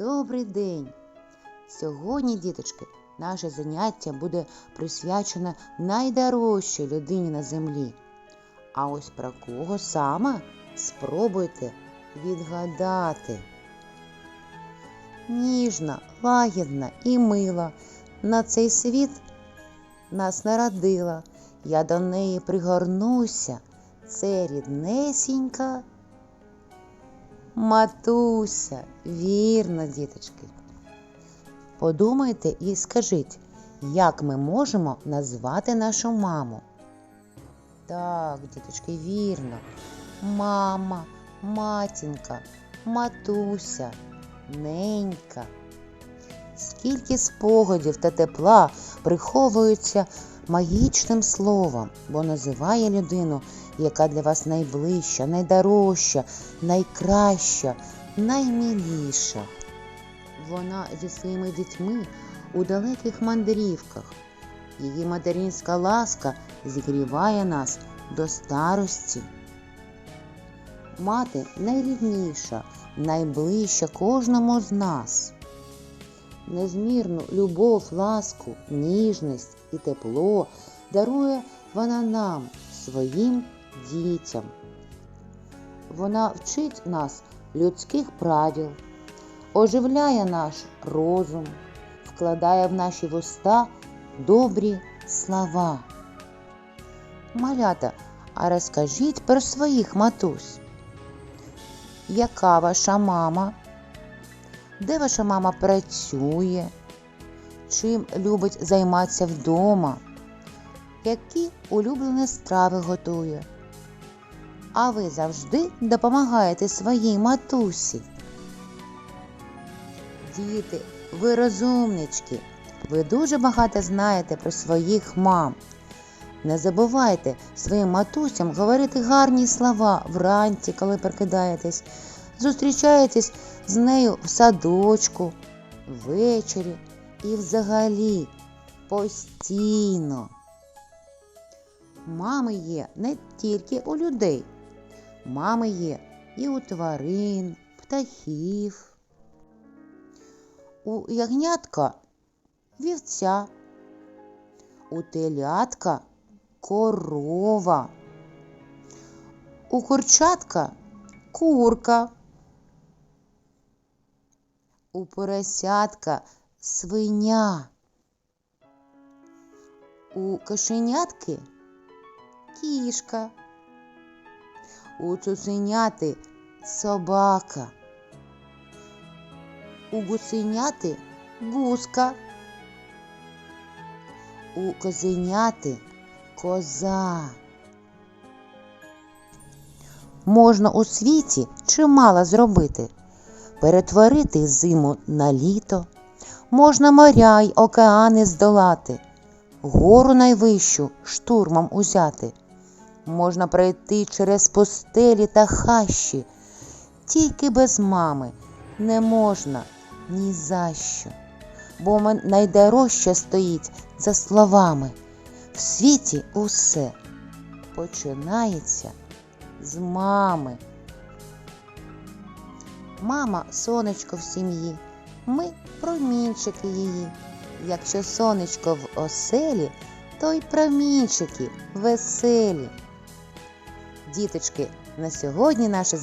Добрий день! Сьогодні, діточки, наше заняття буде присвячене найдорожчій людині на землі. А ось про кого саме спробуйте відгадати. Ніжна, лагідна і мила на цей світ нас народила. Я до неї пригорнуся. Це ріднесінька Матуся, вірно, діточки. Подумайте і скажіть, як ми можемо назвати нашу маму? Так, діточки, вірно. Мама, матінка, матуся, ненька. Скільки спогадів та тепла приховуються магічним словом, бо називає людину, яка для вас найближча, найдорожча, найкраща, наймиліша. Вона зі своїми дітьми у далеких мандрівках. Її материнська ласка зігріває нас до старості. Мати найрідніша, найближча кожному з нас. Незмірну любов, ласку, ніжність і тепло дарує вона нам, своїм дітям. Вона вчить нас людських правил, оживляє наш розум, вкладає в наші вуста добрі слова. Малята, а розкажіть про своїх матусь. Яка ваша мама? Де ваша мама працює? Чим любить займатися вдома? Які улюблені страви готує? А ви завжди допомагаєте своїй матусі? Діти, ви розумнички, ви дуже багато знаєте про своїх мам. Не забувайте своїм матусям говорити гарні слова вранці, коли прокидаєтесь, зустрічаєтесь з нею в садочку, ввечері і взагалі постійно. Мами є не тільки у людей, мами є і у тварин, птахів. У ягнятка вівця, у телятка корова, у курчатка курка, у поросятка свиня, у кошенятки кішка, у цуценяти собака, у гусеняти гуска, у козеняти коза. Можна у світі чимало зробити, перетворити зиму на літо, можна моря й океани здолати, гору найвищу штурмом узяти, можна пройти через пустелі та хащі, тільки без мами не можна ні за що, бо найдорожче стоїть за словами. В світі усе починається з мами. Мама сонечко в сім'ї, ми промінчики її. Якщо сонечко в оселі, то й промінчики веселі. Діточки, на сьогодні наше